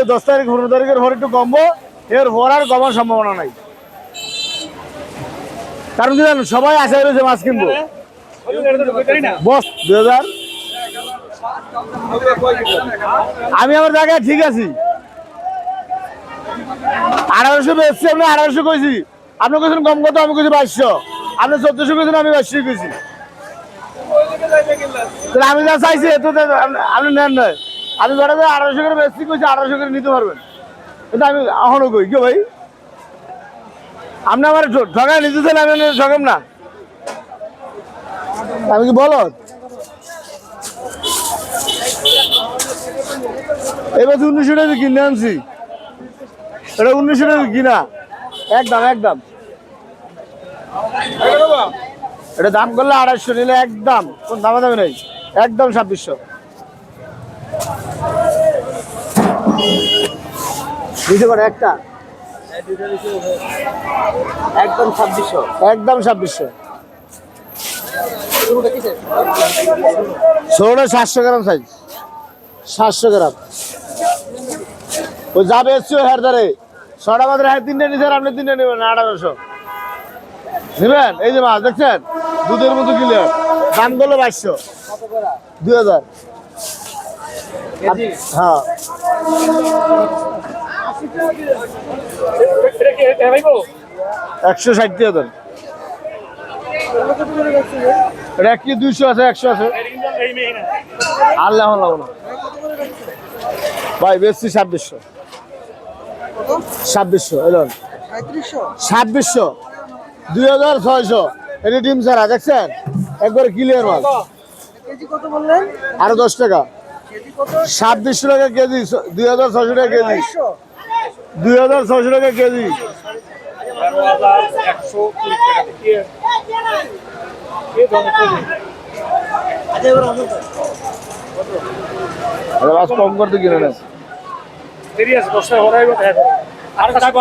এই দশ তারিখ, পনেরো তারিখের পর একটু কমবো, এর পর আর কমার সম্ভাবনা নাই। কারণ কি জানেন, সবাই আশা রয়েছে মাছ কিনবো। বস, দুই হাজার। আমি আমার জায়গায় ঠিক আছি। আঠারোশো বেচছি আপনি আঠারোশো কইছি। আপনি কইছেন কম কত আমি কইছি বাইশশো। আপনি চোদ্দশো কইছেন, আমি বাইশশো কইছি। আমি যা চাইছি আপনি নেন নয় আমি ধরে যে আঠারোশো করে বেশি কইছি আঠারোশো করে নিতে পারবেন। কিন্তু আমি এখনও কই, কি ভাই? আপনি আমার ঠকায় নিতে চাইলে আমি ঠকাম না। আমি কি বলো এবার উনিশশো টাকা কিনে আনছি, এটা উনিশশো টাকা কিনা? একদম একদম। এটা দাম করলে আড়াইশো নিলে একদম, কোন দামা দামি নেই। একদম ছাব্বিশশো। দিতে পারে একটা? একদম ছাব্বিশশো। একদম ছাব্বিশশো। ষোলোটা সাতশো গ্রাম সাইজ সাতশো গ্রাম। ও যাবে এসছি হের ধারে ছটা মাত্র হ্যাঁ তিনটে নিছেন আপনি তিনটে নেবেন আঠারোশো। নেবেন? এই যে মাছ দেখছেন? দুধের মতো ক্লিয়ার দাম করল বাইশশো। দুই হাজার। হ্যাঁ। একশো ষাট দিয়ে দেন। এটা কি দুইশো আছে একশো আছে? আল্লাহ না ভাই বেশি ছাব্বিশশো। ছাব্বিশশো এলেন ছাব্বিশশো। দুই হাজার ছয়শো। এটি ডিম ছাড়া দেখছেন? একবার ক্লিয়ার মাল। কেজি কত বললেন? আরও দশ টাকা। ছাব্বিশশো টাকা কেজি দুই হাজার ছয়শো টাকা কেজি। দুই হাজার ছয়শো টাকা কেজি। মাছ কম করতে কিনে নেন আর টাকা